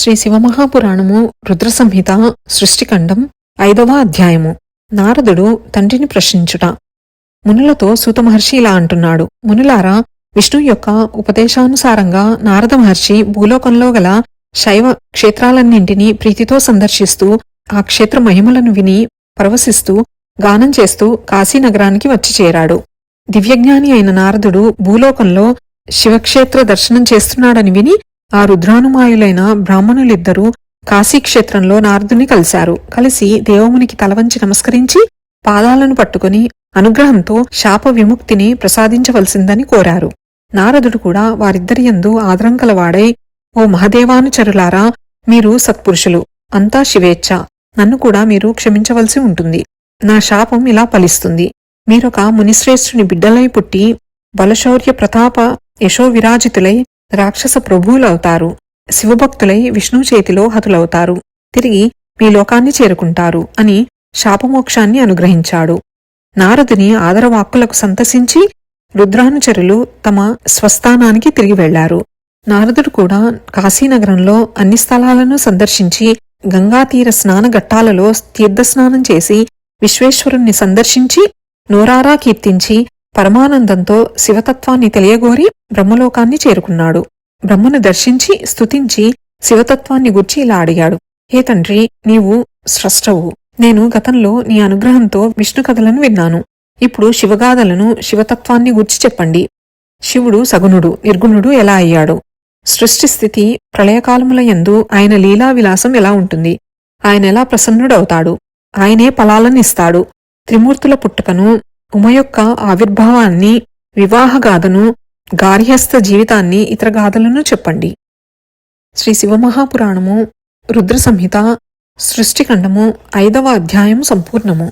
శ్రీ శివమహాపురాణము రుద్ర సంహిత సృష్టిఖండం ఐదవ అధ్యాయము. నారదుడు తండ్రిని ప్రశ్నించుట. మునులతో సూత మహర్షి ఇలా అంటున్నాడు. మునులారా విష్ణు యొక్క ఉపదేశానుసారంగా నారద మహర్షి భూలోకంలో గల శైవ క్షేత్రాలన్నింటినీ ప్రీతితో సందర్శిస్తూ ఆ క్షేత్ర మహిమలను విని పరవశిస్తూ గానం చేస్తూ కాశీనగరానికి వచ్చి చేరాడు. దివ్యజ్ఞాని అయిన నారదుడు భూలోకంలో శివక్షేత్ర దర్శనం చేస్తున్నాడని విని ఆ రుద్రానుమాయులైన బ్రాహ్మణులిద్దరూ కాశీక్షేత్రంలో నారదుని కలిశారు. కలిసి దేవమునికి తలవంచి నమస్కరించి పాదాలను పట్టుకుని అనుగ్రహంతో శాప విముక్తిని ప్రసాదించవలసిందని కోరారు. నారదుడు కూడా వారిద్దరి యందు ఆదరం కలవాడై ఓ మహదేవానుచరులారా మీరు సత్పురుషులు. అంతా శివేచ్ఛ. నన్ను కూడా మీరు క్షమించవలసి ఉంటుంది. నా శాపం ఇలా ఫలిస్తుంది. మీరొక మునిశ్రేష్ఠుని బిడ్డలై పుట్టి బలశౌర్య ప్రతాప యశో విరాజితులై రాక్షస ప్రభువులవుతారు. శివభక్తులై విష్ణు చేతిలో హతులవుతారు. తిరిగి మీ లోకాన్ని చేరుకుంటారు అని శాపమోక్షాన్ని అనుగ్రహించాడు. నారదుని ఆదరవాక్కులకు సంతసించి రుద్రానుచరులు తమ స్వస్థానానికి తిరిగి వెళ్ళారు నారదుడు కూడా కాశీనగరంలో అన్ని స్థలాలను సందర్శించి గంగాతీర స్నాన ఘట్టాలలో తీర్థస్నానం చేసి విశ్వేశ్వరుణ్ణి సందర్శించి నోరారా కీర్తించి పరమానందంతో శివతత్వాన్ని తెలియగోరి బ్రహ్మలోకాన్ని చేరుకున్నాడు. బ్రహ్మను దర్శించి స్తుతించి శివతత్వాన్ని గుర్చి ఇలా అడిగాడు. హే తండ్రి నీవు స్రష్టవు. నేను గతంలో నీ అనుగ్రహంతో విష్ణు కథలను విన్నాను. ఇప్పుడు శివగాథలను శివతత్వాన్ని గుర్చి చెప్పండి. శివుడు సగుణుడు నిర్గుణుడు ఎలా అయ్యాడు? సృష్టి స్థితి ప్రళయకాలముల యందు ఆయన లీలా విలాసం ఎలా ఉంటుంది? ఆయన ఎలా ప్రసన్నుడవుతాడు? ఆయనే ఫలాలనిస్తాడు త్రిమూర్తుల పుట్టుకను ఉమ యొక్క ఆవిర్భావాన్ని వివాహగాథను గార్హస్థ జీవితాన్ని ఇతర గాథలను చెప్పండి. శ్రీ శివమహాపురాణము రుద్ర సంహిత సృష్టిఖండము ఐదవ అధ్యాయం సంపూర్ణము.